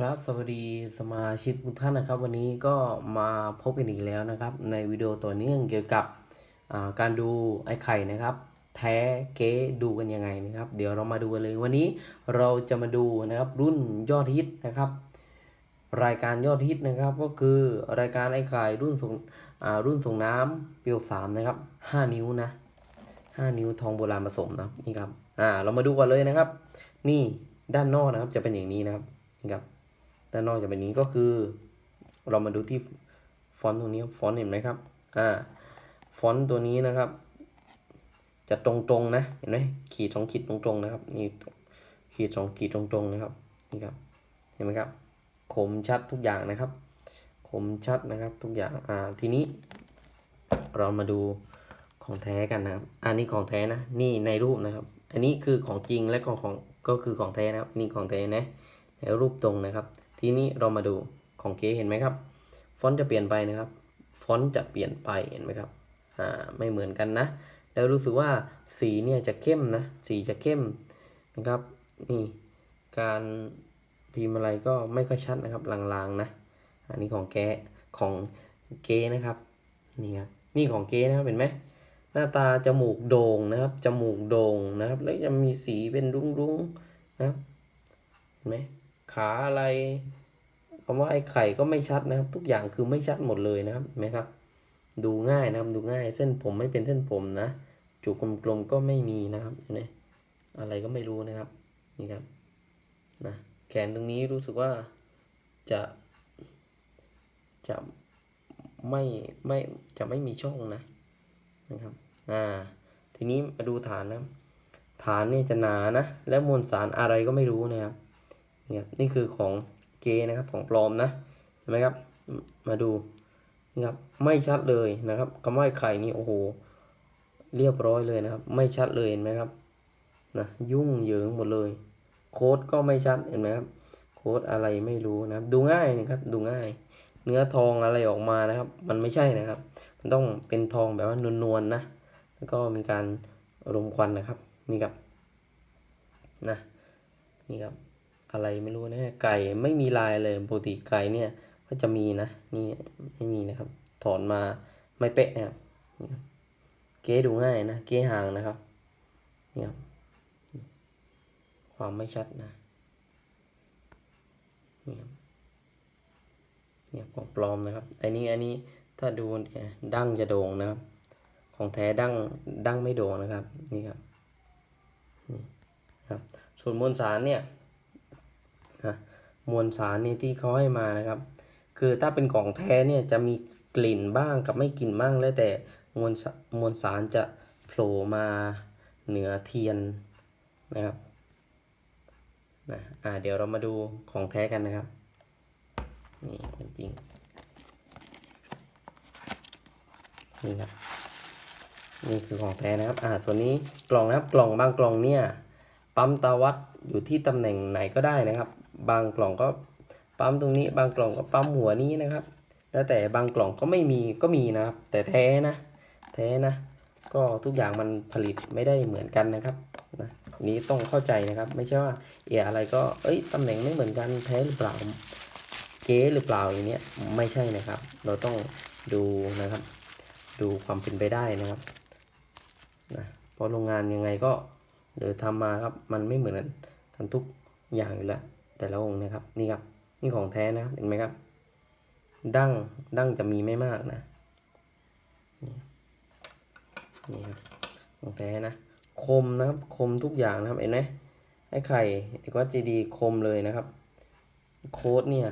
ครับสวัสดีสมาชิกทุกท่านนะครับ วันนี้ก็มาพบกันอีกแล้วนะครับ ในวิดีโอต่อเนื่องเกี่ยวกับาการดูไอ้ไข่นะครับ แท้เก๊ดูกันยังไงนะครับ เดี๋ยวเรามาดูกันเลยวันนี้เราจะมาดูนะครับรุ่นยอดฮิตนะครับ รายการยอดฮิตนะครับ ก็คือรายการไอ้ไข่รุ่นส่งรุ่นส่งน้ำเปียวสามนะครับห้านิ้วนะห้านิ้วทองโบราณผสมนะนี่ครับอ่าเรามาดูกันเลยนะครับ นี่ด้านนอกนะครับจะเป็นอย่างนี้นะครับนี่ครับ ด้านอกจางนี้ก็คือ เรามาดูที่ฟอนต์ตรงนี้ฟอนต์เห็นไหมครับอ่าฟอนต์ตัวนี้นะครับ จะตรงๆนะเห็นไหมขีดสองขีดตรงๆนะครับนี่ขีดสองขีดตรงๆนะครับนี่ครับเห็นไหมครับคมชัดทุกอย่างนะครับคมชัดนะครับทุกอย่างอ่าทีนี้ เรามาดูของแท้กันนะครับ อันนี้ของแท้นะ นี่ในรูปนะครับ อันนี้คือของจริงและของของก็คือของแท้นะครับ นี่ของแท้นะในรูปตรงนะครับ ทีนี้เรามาดูของเก๋เห็นไหมครับ ฟอนต์จะเปลี่ยนไปนะครับ ฟอนต์จะเปลี่ยนไปเห็นไหมครับอ่าไม่เหมือนกันนะ แล้วรู้สึกว่าสีเนี่ยจะเข้มนะ สีจะเข้มนะครับ นี่การพิมพ์อะไรก็ไม่ค่อยชัดนะครับลางๆนะ อันนี้ของแกของเก๋นะครับ นี่ครับนี่ของเก๋นะครับเห็นไหมหน้าตาจมูกโด่งนะครับ จมูกโด่งนะครับ แล้วจะมีสีเป็นรุ้งๆนะครับ เห็นไหม ขาอะไรคำว่าไอ้ไข่ก็ไม่ชัดนะครับ ทุกอย่างคือไม่ชัดหมดเลยนะครับไหมครับ ดูง่ายนะครับดูง่ายเส้นผมไม่เป็นเส้นผมนะจุกกลมๆก็ไม่มีนะครับเห็นไหมอะไรก็ไม่รู้นะครับนี่ครับนะแขนตรงนี้รู้สึกว่าจะจะไม่ไม่จะไม่มีช่องนะนะครับอ่าทีนี้มาดูฐานนะฐานนี่จะหนานะ และมวลสารอะไรก็ไม่รู้นะครับ นี่ครับนี่คือของเกนะครับของปลอมนะเห็นไหมครับมาดูนี่ครับไม่ชัดเลยนะครับคำว่าไข่นี่โอ้โหเรียบร้อยเลยนะครับ ไม่ชัดเลยเห็นไหมครับนะยุ่งเหยิงหมดเลย โค้ดก็ไม่ชัดเห็นไหมครับโค้ดอะไรไม่รู้นะครับดูง่ายนะครับดูง่าย เนื้อทองอะไรออกมานะครับ มันไม่ใช่นะครับ มันต้องเป็นทองแบบว่านวลๆนะแล้วก็มีการรมควันนะครับนี่ครับนะนี่ครับ อะไรไม่รู้นะไก่ไม่มีลายเลยปกติไก่เนี่ยก็จะมีนะนี่ไม่มีนะครับ ถอนมาไม่เป๊ะนะครับนี่ครับเก๊ดูง่ายนะเก๊ห่างนะครับนี่ครับความไม่ชัดนะนี่ครับเนี่ยของปลอมนะครับ อันนี้อันนี้ถ้าดูเนี่ยดั้งจะโด่งนะครับ ของแท้ดั้งดั้งไม่โด่งนะครับนี่ครับนี่ครับส่วนมวลสารเนี่ย นะมวลสารนี่ที่เขาให้มานะครับ คือถ้าเป็นของแท้เนี่ยจะมีกลิ่นบ้างกับไม่กลิ่นบ้างแล้วแต่มวลมวลสารจะโผล่มาเหนือเทียนนะครับนะอ่าเดี๋ยวเรามาดูของแท้กันนะครับ นี่ของจริงนี่ครับนี่คือของแท้นะครับ อ่า ส่วนนี้กล่องนะครับ กล่องบางกล่องเนี่ย ปั๊มตาวัดอยู่ที่ตำแหน่งไหนก็ได้นะครับ บางกล่องก็ปั๊มตรงนี้ บางกล่องก็ปั๊มหัวนี้นะครับ แล้วแต่บางกล่องก็ไม่มีก็มีนะครับ แต่แท้นะ แท้นะ ก็ทุกอย่างมันผลิตไม่ได้เหมือนกันนะครับนะนี้ต้องเข้าใจนะครับ ไม่ใช่ว่าเอออะไรก็เอ้ยตำแหน่งไม่เหมือนกันแท้หรือเปล่าเก๊หรือเปล่าอย่างเนี้ยไม่ใช่นะครับ เราต้องดูนะครับ ดูความเป็นไปได้นะครับนะเพราะโรงงานยังไงก็หรือทำมาครับ มันไม่เหมือนกันทุกอย่างอยู่แล้ว แต่ละองค์นะครับ นี่ครับ นี่ของแท้นะครับเห็นไหมครับ ดั้งดั้งจะมีไม่มากนะ นี่ครับ ของแท้นะ คมนะครับ คมทุกอย่างนะครับ เห็นไหมไอ้ไข่เอกวัดเจดีคมเลยนะครับ โค้ดเนี่ย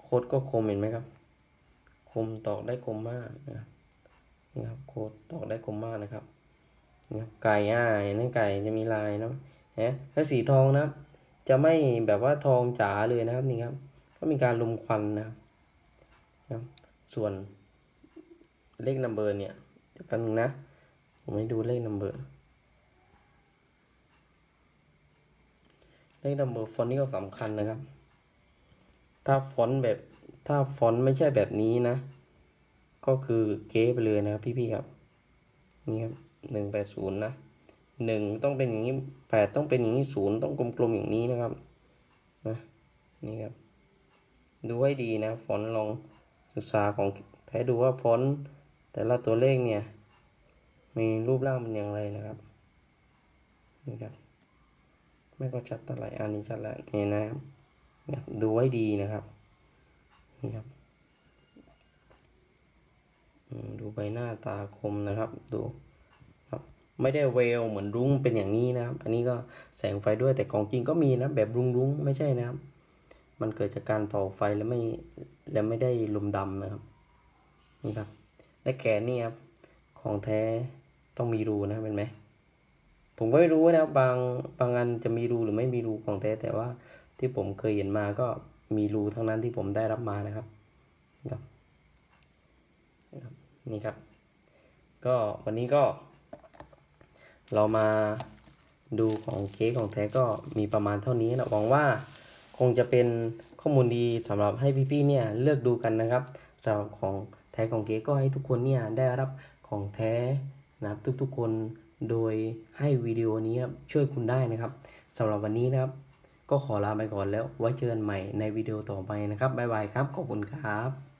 โค้ดก็คมเห็นไหมครับ คมตอกได้คมมากนะครับนี่ครับโค้ดตอกได้คมมากนะครับนี่ครับไก่อ่าเห็นไหมไก่จะมีลายเนาะนะแล้วสีทองนะครับ จะไม่แบบว่าทองจ๋าเลยนะครับนี่ครับ ก็มีการลมควันนะครับ ส่วนเลขนัมเบอร์เนี่ยเดี๋ยวแป๊บนึงนะ ผมให้ดูเลขนัมเบอร์เลขนัมเบอร์ฟอนต์นี่ก็สำคัญนะครับ ถ้าฟอนต์แบบถ้าฟอนต์ไม่ใช่แบบนี้นะ ก็คือเก๊ไปเลยนะครับพี่ๆครับ นี่ครับหนึ่งแปดศูนย์นะ หนึ่งต้องเป็นอย่างนี้แปดต้องเป็นอย่างนี้ศูนย์ต้องกลมๆอย่างนี้นะครับนะนี่ครับ ดูให้ดีนะฟอนต์ลองศึกษาของแท้ดูว่าฟอนต์แต่ละตัวเลขเนี่ย มีรูปร่างเป็นอย่างไรนะครับนี่ครับไม่ก็ชัดเท่าไหร่อันนี้ชัดแล้วนี่นะครับดูให้ดีนะครับนี่ครับดูใบหน้าตาคมนะครับ ดู ไม่ได้เวลเหมือนรุ้งเป็นอย่างนี้นะครับ อันนี้ก็แสงไฟด้วยแต่ของจริงก็มีนะแบบรุ้งรุ้งไม่ใช่นะครับ มันเกิดจากการเผาไฟแล้วไม่แล้วไม่ได้ลุมดำนะครับนี่ครับและแขนนี่ครับของแท้ต้องมีรูนะเห็นไหมผมก็ไม่รู้นะครับบางบางอันจะมีรูหรือไม่มีรูของแท้แต่ว่าที่ผมเคยเห็นมาก็มีรูทั้งนั้นที่ผมได้รับมานะครับครับนะครับนี่ครับ ก็วันนี้ก็ เรามาดูของเค้กของแท้ก็มีประมาณเท่านี้นะหวังว่าคงจะเป็นข้อมูลดีสำหรับให้พี่ๆเนี่ยเลือกดูกันนะครับสำหรับของแท้ของเค้กก็ให้ทุกคนเนี่ยได้รับของแท้นะครับทุกๆคนโดยให้วิดีโอนี้ช่วยคุณได้นะครับสำหรับวันนี้นะครับ ก็ขอลาไปก่อนแล้วไว้เจอกันใหม่ในวิดีโอต่อไปนะครับบ๊ายบายครับขอบคุณครับ